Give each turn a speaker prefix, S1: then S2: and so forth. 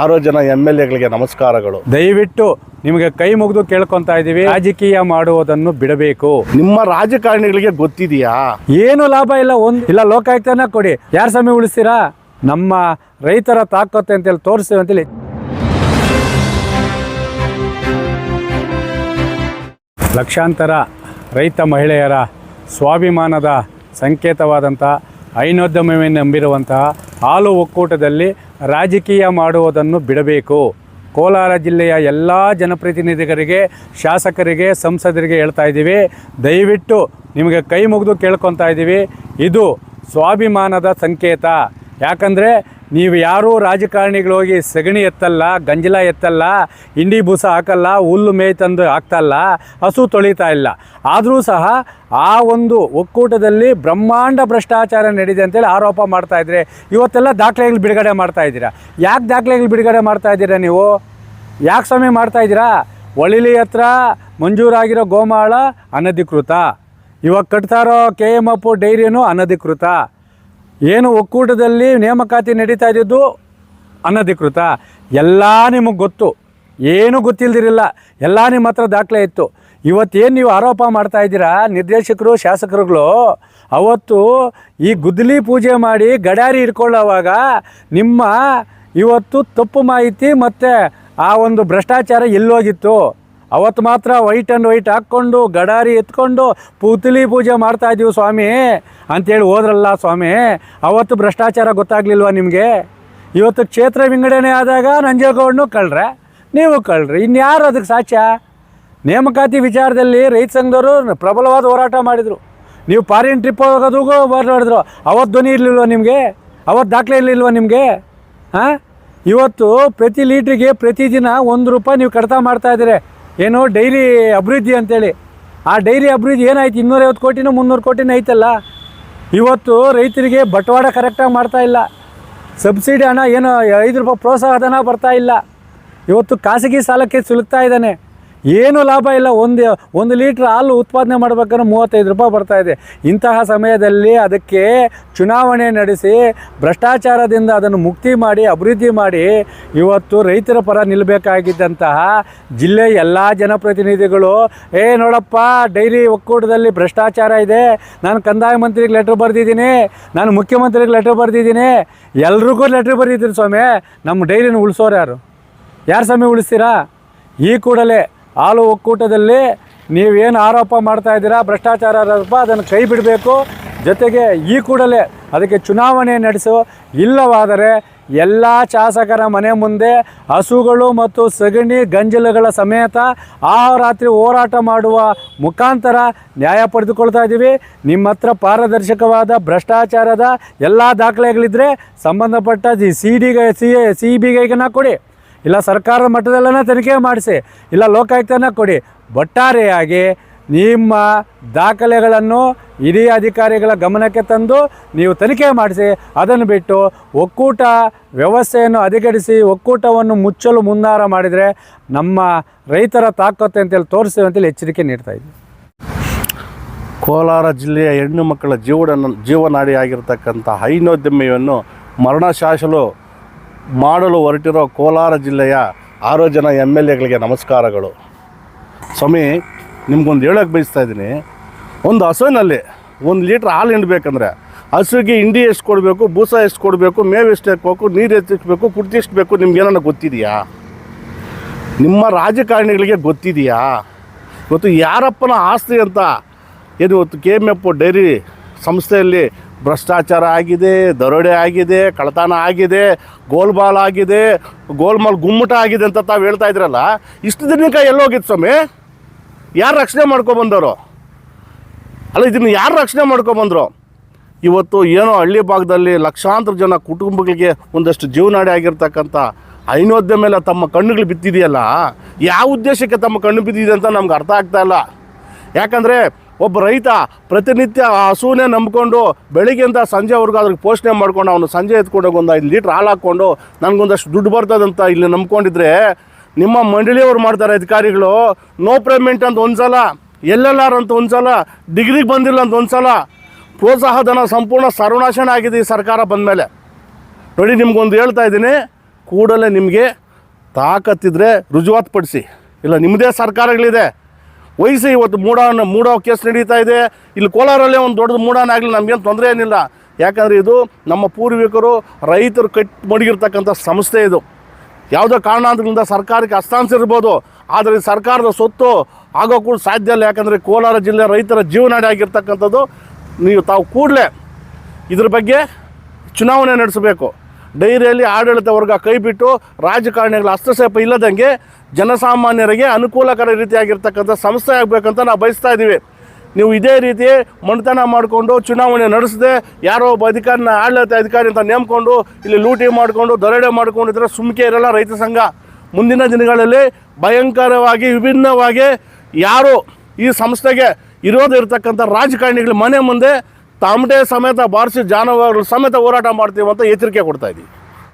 S1: ಆರು ಜನ M L ಎಗಳಿಗೆ ನಮಸ್ಕಾರಗಳು.
S2: ದಯವಿಟ್ಟು ನಿಮಗೆ ಕೈ ಮುಗಿದು ಕೇಳ್ಕೊಂತ ಇದ್ದೀವಿ. ರಾಜಕೀಯ ಮಾಡುವುದನ್ನು ಬಿಡಬೇಕು.
S1: ನಿಮ್ಮ ರಾಜಕಾರಣಿಗಳಿಗೆ ಗೊತ್ತಿದೆಯಾ?
S2: ಏನು ಲಾಭ ಇಲ್ಲ ಒಂದು ಇಲ್ಲ ಲೋಕಾಯುಕ್ತನ ಕೊಡಿ. ಯಾರ ಸಮಯ ಉಳಿಸ್ತೀರಾ? ನಮ್ಮ ರೈತರ ತಾಕತ್ತೆ ಅಂತೇಳಿ ತೋರಿಸ್ತೀವಿ ಅಂತೇಳಿ. ಲಕ್ಷಾಂತರ ರೈತ ಮಹಿಳೆಯರ ಸ್ವಾಭಿಮಾನದ ಸಂಕೇತವಾದಂಥ ಐನೋದ್ಯಮವನ್ನು ನಂಬಿರುವಂತಹ ಹಾಲು ಒಕ್ಕೂಟದಲ್ಲಿ ರಾಜಕೀಯ ಮಾಡುವುದನ್ನು ಬಿಡಬೇಕು. ಕೋಲಾರ ಜಿಲ್ಲೆಯ ಎಲ್ಲ ಜನಪ್ರತಿನಿಧಿಗಳಿಗೆ, ಶಾಸಕರಿಗೆ, ಸಂಸದರಿಗೆ ಹೇಳ್ತಾ ಇದ್ದೀವಿ. ದಯವಿಟ್ಟು ನಿಮಗೆ ಕೈ ಮುಗಿದು ಕೇಳ್ಕೊತಾ ಇದ್ದೀವಿ. ಇದು ಸ್ವಾಭಿಮಾನದ ಸಂಕೇತ. ಯಾಕಂದರೆ ನೀವು ಯಾರೂ ರಾಜಕಾರಣಿಗಳು ಹೋಗಿ ಸಗಣಿ ಎತ್ತಲ್ಲ, ಗಂಜಲ ಎತ್ತಲ್ಲ, ಹಿಂಡಿ ಬೂಸ ಹಾಕಲ್ಲ, ಹುಲ್ಲು ಮೇಯ್ ತಂದು ಹಾಕ್ತಲ್ಲ, ಹಸು ತೊಳಿತಾ ಇಲ್ಲ. ಆದರೂ ಸಹ ಆ ಒಂದು ಒಕ್ಕೂಟದಲ್ಲಿ ಬ್ರಹ್ಮಾಂಡ ಭ್ರಷ್ಟಾಚಾರ ನಡೆದಿದೆ ಅಂತೇಳಿ ಆರೋಪ ಮಾಡ್ತಾ ಇದ್ರೆ ಇವತ್ತೆಲ್ಲ ದಾಖಲೆಗಳು ಬಿಡುಗಡೆ ಮಾಡ್ತಾ ಇದ್ದೀರಾ? ಯಾಕೆ ದಾಖಲೆಗಳು ಬಿಡುಗಡೆ ಮಾಡ್ತಾ ಇದ್ದೀರಾ ನೀವು? ಯಾಕೆ ಸಮಯ ಮಾಡ್ತಾ ಇದ್ದೀರಾ? ಒಳಿಲಿ ಹತ್ರ ಮಂಜೂರಾಗಿರೋ ಗೋಮಾಳ ಅನಧಿಕೃತ. ಇವಾಗ ಕಟ್ತಾ ಇರೋ ಕೆ ಎಂ ಅಪ್ಪು ಡೈರಿನೂ ಅನಧಿಕೃತ. ಏನು ಒಕ್ಕೂಟದಲ್ಲಿ ನೇಮಕಾತಿ ನಡೀತಾ ಇದ್ದಿದ್ದು ಅನಧಿಕೃತ. ಎಲ್ಲ ನಿಮಗೆ ಗೊತ್ತು. ಏನೂ ಗೊತ್ತಿಲ್ಲದಿರಲಿಲ್ಲ ಎಲ್ಲ ನಿಮ್ಮ ಹತ್ರ ದಾಖಲೆ ಇತ್ತು. ಇವತ್ತೇನು ನೀವು ಆರೋಪ ಮಾಡ್ತಾ ಇದ್ದೀರಾ? ನಿರ್ದೇಶಕರು, ಶಾಸಕರುಗಳು, ಅವತ್ತು ಈ ಗುದ್ದಲಿ ಪೂಜೆ ಮಾಡಿ ಗಡಾರಿ ಇಟ್ಕೊಳ್ಳೋವಾಗ ನಿಮ್ಮ ಇವತ್ತು ತಪ್ಪು ಮಾಹಿತಿ ಮತ್ತು ಆ ಒಂದು ಭ್ರಷ್ಟಾಚಾರ ಎಲ್ಲೋಗಿತ್ತು. ಅವತ್ತು ಮಾತ್ರ ವೈಟ್ ಆ್ಯಂಡ್ ವೈಟ್ ಹಾಕ್ಕೊಂಡು, ಗಡಾರಿ ಎತ್ಕೊಂಡು ಪೂತಲಿ ಪೂಜೆ ಮಾಡ್ತಾ ಇದೀವಿ ಸ್ವಾಮಿ. ಅಂತೇಳಿ ಹೋದ್ರಲ್ಲ ಸ್ವಾಮಿ, ಅವತ್ತು ಭ್ರಷ್ಟಾಚಾರ ಗೊತ್ತಾಗ್ಲಿಲ್ವಾ ನಿಮಗೆ? ಇವತ್ತು ಕ್ಷೇತ್ರ ವಿಂಗಡಣೆ ಆದಾಗ ನಂಜೇಗೌಡನು ಕಳ್ರೆ, ನೀವು ಕಳ್ರಿ, ಇನ್ಯಾರು ಅದಕ್ಕೆ ಸಾಕ್ಷ್ಯ? ನೇಮಕಾತಿ ವಿಚಾರದಲ್ಲಿ ರೈತ ಸಂಘದವರು ಪ್ರಬಲವಾದ ಹೋರಾಟ ಮಾಡಿದರು. ನೀವು ಫಾರಿನ್ ಟ್ರಿಪ್ ಹೋಗೋದಕ್ಕೂ ಮಾಡಿದ್ರು ಅವತ್ತು ಧ್ವನಿ ಇರಲಿಲ್ವ ನಿಮಗೆ? ಅವತ್ತು ದಾಖಲೆ ಇರಲಿಲ್ವ ನಿಮಗೆ? ಹಾಂ? ಇವತ್ತು ಪ್ರತಿ ಲೀಟ್ರಿಗೆ ಪ್ರತಿದಿನ ಒಂದು ರೂಪಾಯಿ ನೀವು ಕಡಿತ ಮಾಡ್ತಾ ಇದ್ದೀರಿ. ಏನು ಡೈರಿ ಅಭಿವೃದ್ಧಿ ಅಂತೇಳಿ. ಆ ಡೈರಿ ಅಭಿವೃದ್ಧಿ ಏನಾಯ್ತು? ಇನ್ನೂರೈವತ್ತು ಕೋಟಿನೂ ಮುನ್ನೂರು ಕೋಟಿನೂ ಐತಲ್ಲ? ಇವತ್ತು ರೈತರಿಗೆ ಬಟವಾಡ ಕರೆಕ್ಟಾಗಿ ಮಾಡ್ತಾ ಇಲ್ಲ. ಸಬ್ಸಿಡಿ ಹಣ ಏನು ಐದು ರೂಪಾಯಿ ಪ್ರೋತ್ಸಾಹ ಧನ ಬರ್ತಾ ಇಲ್ಲ. ಇವತ್ತು ಖಾಸಗಿ ಸಾಲಕ್ಕೆ ಸಿಲುಕ್ತಾ ಇದ್ದಾನೆ. ಏನು ಲಾಭ ಇಲ್ಲ. ಒಂದು ಒಂದು ಲೀಟ್ರ್ ಹಾಲು ಉತ್ಪಾದನೆ ಮಾಡ್ಬೇಕಾದ್ರೆ ಮೂವತ್ತೈದು ರೂಪಾಯಿ ಬರ್ತಾ ಇದೆ. ಇಂತಹ ಸಮಯದಲ್ಲಿ ಅದಕ್ಕೆ ಚುನಾವಣೆ ನಡೆಸಿ, ಭ್ರಷ್ಟಾಚಾರದಿಂದ ಅದನ್ನು ಮುಕ್ತಿ ಮಾಡಿ, ಅಭಿವೃದ್ಧಿ ಮಾಡಿ ಇವತ್ತು ರೈತರ ಪರ ನಿಲ್ಲಬೇಕಾಗಿದ್ದಂತಹ ಜಿಲ್ಲೆ ಎಲ್ಲ ಜನಪ್ರತಿನಿಧಿಗಳು, ಏ ನೋಡಪ್ಪ, ಡೈರಿ ಒಕ್ಕೂಟದಲ್ಲಿ ಭ್ರಷ್ಟಾಚಾರ ಇದೆ. ನಾನು ಕಂದಾಯ ಮಂತ್ರಿಗೆ ಲೆಟ್ರ್ ಬರೆದಿದ್ದೀನಿ. ನಾನು ಮುಖ್ಯಮಂತ್ರಿಗೆ ಲೆಟ್ರ್ ಬರೆದಿದ್ದೀನಿ. ಎಲ್ರಿಗೂ ಲೆಟ್ರ್ ಬರೆದಿದ್ದೀನಿ ಸ್ವಾಮಿ. ನಮ್ಮ ಡೈರಿನ ಉಳಿಸೋರು ಯಾರು? ಯಾರು ಸ್ವಾಮಿ ಉಳಿಸ್ತೀರಾ? ಈ ಕೂಡಲೇ ಹಾಲು ಒಕ್ಕೂಟದಲ್ಲಿ ನೀವೇನು ಆರೋಪ ಮಾಡ್ತಾ ಇದ್ದೀರಾ ಭ್ರಷ್ಟಾಚಾರ ಆರೋಪ ಅದನ್ನು ಕೈ ಬಿಡಬೇಕು. ಜೊತೆಗೆ ಈ ಕೂಡಲೇ ಅದಕ್ಕೆ ಚುನಾವಣೆ ನಡೆಸು. ಇಲ್ಲವಾದರೆ ಎಲ್ಲ ಶಾಸಕರ ಮನೆ ಮುಂದೆ ಹಸುಗಳು ಮತ್ತು ಸಗಣಿ ಗಂಜಲುಗಳ ಸಮೇತ ಆ ರಾತ್ರಿ ಹೋರಾಟ ಮಾಡುವ ಮುಖಾಂತರ ನ್ಯಾಯ ಪಡೆದುಕೊಳ್ತಾ ಇದ್ದೀವಿ. ನಿಮ್ಮ ಹತ್ರ ಪಾರದರ್ಶಕವಾದ ಭ್ರಷ್ಟಾಚಾರದ ಎಲ್ಲ ದಾಖಲೆಗಳಿದ್ದರೆ ಸಂಬಂಧಪಟ್ಟ ಸಿ ಡಿಗೆ ಸಿ ಸಿ ಬಿಗೈಗನ ಕೊಡಿ. ಇಲ್ಲ ಸರ್ಕಾರದ ಮಟ್ಟದಲ್ಲೇ ತನಿಖೆ ಮಾಡಿಸಿ, ಇಲ್ಲ ಲೋಕಾಯುಕ್ತನ ಕೊಡಿ. ಒಟ್ಟಾರೆಯಾಗಿ ನಿಮ್ಮ ದಾಖಲೆಗಳನ್ನು ಹಿರಿಯ ಅಧಿಕಾರಿಗಳ ಗಮನಕ್ಕೆ ತಂದು ನೀವು ತನಿಖೆ ಮಾಡಿಸಿ, ಅದನ್ನು ಬಿಟ್ಟು ಒಕ್ಕೂಟ ವ್ಯವಸ್ಥೆಯನ್ನು ಅಧಿಗಡಿಸಿ ಒಕ್ಕೂಟವನ್ನು ಮುಚ್ಚಲು ಮುನ್ನಾರ ಮಾಡಿದರೆ ನಮ್ಮ ರೈತರ ತಾಕತ್ತೆ ಅಂತೇಳಿ ತೋರಿಸ್ತೀವಿ ಅಂತೇಳಿ ಎಚ್ಚರಿಕೆ ನೀಡ್ತಾ ಇದ್ದೀವಿ
S1: ಕೋಲಾರ ಜಿಲ್ಲೆಯ ಹೆಣ್ಣು ಮಕ್ಕಳ ಜೀವನ, ಜೀವನಾಡಿಯಾಗಿರ್ತಕ್ಕಂಥ ಹೈನೋದ್ಯಮಿಯನ್ನು ಮರಣಶಾಸಲು ಮಾಡಲು ಹೊರಟಿರೋ ಕೋಲಾರ ಜಿಲ್ಲೆಯ ಆರು ಜನ ಎಂ ಎಲ್ ಎಗಳಿಗೆ ನಮಸ್ಕಾರಗಳು. ಸ್ವಾಮಿ, ನಿಮ್ಗೊಂದು ಹೇಳೋಕ್ಕೆ ಬಯಸ್ತಾ ಇದ್ದೀನಿ. ಒಂದು ಹಸುವಿನಲ್ಲಿ ಒಂದು ಲೀಟ್ರ್ ಹಾಲು ಹಿಂಡಬೇಕಂದ್ರೆ ಹಸುವಿಗೆ ಹಿಂಡಿ ಎಷ್ಟು ಕೊಡಬೇಕು, ಬೂಸ ಎಷ್ಟು ಕೊಡಬೇಕು, ಮೇವು ಎಷ್ಟು ಹಾಕಬೇಕು, ನೀರು ಎತ್ತಿಸ್ಬೇಕು ಕುರ್ತಿ ಎಷ್ಟು ಬೇಕು ನಿಮ್ಗೇನೋ ಗೊತ್ತಿದೆಯಾ? ನಿಮ್ಮ ರಾಜಕಾರಣಿಗಳಿಗೆ ಗೊತ್ತಿದೆಯಾ? ಇವತ್ತು ಯಾರಪ್ಪನ ಆಸ್ತಿ ಅಂತ ಏನು ಇವತ್ತು ಕೆ ಎಂ ಎಫ್ ಡೈರಿ ಸಂಸ್ಥೆಯಲ್ಲಿ ಭ್ರಷ್ಟಾಚಾರ ಆಗಿದೆ, ದರೋಡೆ ಆಗಿದೆ ಕಳತನ ಆಗಿದೆ, ಗೋಲ್ಬಾಲ್ ಆಗಿದೆ, ಗೋಲ್ಮಾಲ್ ಗುಮ್ಮಟ ಆಗಿದೆ ಅಂತ ತಾವು ಹೇಳ್ತಾ ಇದ್ರಲ್ಲ, ಇಷ್ಟು ದಿನಕ್ಕೆ ಎಲ್ಲೋಗಿತ್ತು ಸ್ವಾಮಿ? ಯಾರು ರಕ್ಷಣೆ ಮಾಡ್ಕೊಬಂದವರು ಅಲ್ಲ, ಇದನ್ನು ಯಾರು ರಕ್ಷಣೆ ಮಾಡ್ಕೊಬಂದರು ಇವತ್ತು ಏನೋ ಹಳ್ಳಿ ಭಾಗದಲ್ಲಿ ಲಕ್ಷಾಂತರ ಜನ ಕುಟುಂಬಗಳಿಗೆ ಒಂದಷ್ಟು ಜೀವನಾಡಿ ಆಗಿರ್ತಕ್ಕಂಥ ಐನೋದ್ಯ ಮೇಲೆ ತಮ್ಮ ಕಣ್ಣುಗಳು ಬಿತ್ತಿದೆಯಲ್ಲ ಯಾವ ಉದ್ದೇಶಕ್ಕೆ ತಮ್ಮ ಕಣ್ಣು ಬಿದ್ದಿದೆ ಅಂತ ನಮ್ಗೆ ಅರ್ಥ ಆಗ್ತಾ ಇಲ್ಲ. ಯಾಕಂದರೆ ಒಬ್ಬ ರೈತ ಪ್ರತಿನಿತ್ಯ ಆ ಹಸುವನ್ನೇ ನಂಬ್ಕೊಂಡು ಬೆಳಿಗ್ಗೆಯಿಂದ ಸಂಜೆವರೆಗೂ ಅದ್ರಿಗೆ ಪೋಷಣೆ ಮಾಡ್ಕೊಂಡು ಅವನು ಸಂಜೆ ಎತ್ಕೊಂಡೋಗಿ ಒಂದು ಐದು ಲೀಟ್ರ್ ಹಾಲು ಹಾಕ್ಕೊಂಡು ನನಗೊಂದಷ್ಟು ದುಡ್ಡು ಬರ್ತದಂತ ಇಲ್ಲಿ ನಂಬ್ಕೊಂಡಿದ್ರೆ ನಿಮ್ಮ ಮಂಡಳಿಯವ್ರು ಮಾಡ್ತಾರೆ ಅಧಿಕಾರಿಗಳು ನೋ ಪೇಮೆಂಟ್ ಅಂತ ಒಂದು ಸಲ ಆರ್ ಅಂತ ಒಂದು ಸಲ ಡಿಗ್ರಿಗೆ ಬಂದಿಲ್ಲ ಅಂತ ಒಂದು ಸಲ ಪ್ರೋತ್ಸಾಹ ಧನ ಸಂಪೂರ್ಣ ಸರ್ವನಾಶನ ಆಗಿದೆ ಈ ಸರ್ಕಾರ ಬಂದ ಮೇಲೆ ನೋಡಿ, ನಿಮ್ಗೊಂದು ಹೇಳ್ತಾ ಇದ್ದೀನಿ, ಕೂಡಲೇ ನಿಮಗೆ ತಾಕತ್ತಿದ್ರೆ ರುಜುವಾತು ಪಡಿಸಿ. ಇಲ್ಲ ನಿಮ್ಮದೇ ಸರ್ಕಾರಗಳಿದೆ. ವಹಿಸಿ ಇವತ್ತು ಮೂಡಾನ ಮೂಡೋ ಕೇಸ್ ನಡೀತಾ ಇದೆ. ಇಲ್ಲಿ ಕೋಲಾರಲ್ಲೇ ಒಂದು ದೊಡ್ಡದು ಮೂಡಾನ ಆಗಲಿ ನಮಗೇನು ತೊಂದರೆ ಏನಿಲ್ಲ. ಯಾಕಂದರೆ ಇದು ನಮ್ಮ ಪೂರ್ವಿಕರು ರೈತರು ಕಟ್ಟಿ ಮಡಗಿರ್ತಕ್ಕಂಥ ಸಂಸ್ಥೆ ಇದು. ಯಾವುದೋ ಕಾರಣಾಂತರದಿಂದ ಸರ್ಕಾರಕ್ಕೆ ಹಸ್ತಾಂತರಿರ್ಬೋದು ಆದರೆ ಸರ್ಕಾರದ ಸೊತ್ತು ಆಗೋ ಕೂಡ ಸಾಧ್ಯ ಇಲ್ಲ. ಯಾಕಂದರೆ ಕೋಲಾರ ಜಿಲ್ಲೆ ರೈತರ ಜೀವನಾಡಿ ಆಗಿರ್ತಕ್ಕಂಥದ್ದು. ನೀವು ತಾವು ಕೂಡಲೇ ಇದ್ರ ಬಗ್ಗೆ ಚುನಾವಣೆ ನಡೆಸಬೇಕು. ಡೈರಿಯಲ್ಲಿ ಆಡಳಿತ ವರ್ಗ ಕೈಬಿಟ್ಟು ರಾಜಕಾರಣಿಗಳ ಹಸ್ತಕ್ಷೇಪ ಇಲ್ಲದಂಗೆ ಜನಸಾಮಾನ್ಯರಿಗೆ ಅನುಕೂಲಕರ ರೀತಿಯಾಗಿರ್ತಕ್ಕಂಥ ಸಂಸ್ಥೆ ಆಗಬೇಕಂತ ನಾವು ಬಯಸ್ತಾ ಇದ್ದೀವಿ. ನೀವು ಇದೇ ರೀತಿ ಮಣ್ತನ ಮಾಡಿಕೊಂಡು ಚುನಾವಣೆ ನಡೆಸದೆ ಯಾರೋ ಒಬ್ಬ ಅಧಿಕಾರಿನ ಆಡಳಿತ ಅಧಿಕಾರಿ ಅಂತ ನೇಮ್ಕೊಂಡು ಇಲ್ಲಿ ಲೂಟಿ ಮಾಡಿಕೊಂಡು ದರೋಡೆ ಮಾಡ್ಕೊಂಡಿದ್ರೆ ಸುಮ್ಕೆ ಇರಲ್ಲ ರೈತ ಸಂಘ. ಮುಂದಿನ ದಿನಗಳಲ್ಲಿ ಭಯಂಕರವಾಗಿ, ವಿಭಿನ್ನವಾಗಿ ಯಾರು ಈ ಸಂಸ್ಥೆಗೆ ಇರೋದು ಇರತಕ್ಕಂಥ ರಾಜಕಾರಣಿಗಳ ಮನೆ ಮುಂದೆ ತಮಟೆ ಸಮೇತ ಬಾರಿಸಿ ಜಾನುವಾರುಗಳು ಸಮೇತ ಹೋರಾಟ ಮಾಡ್ತೀವಿ ಅಂತ ಎಚ್ಚರಿಕೆ ಕೊಡ್ತಾ ಇದ್ದೀವಿ.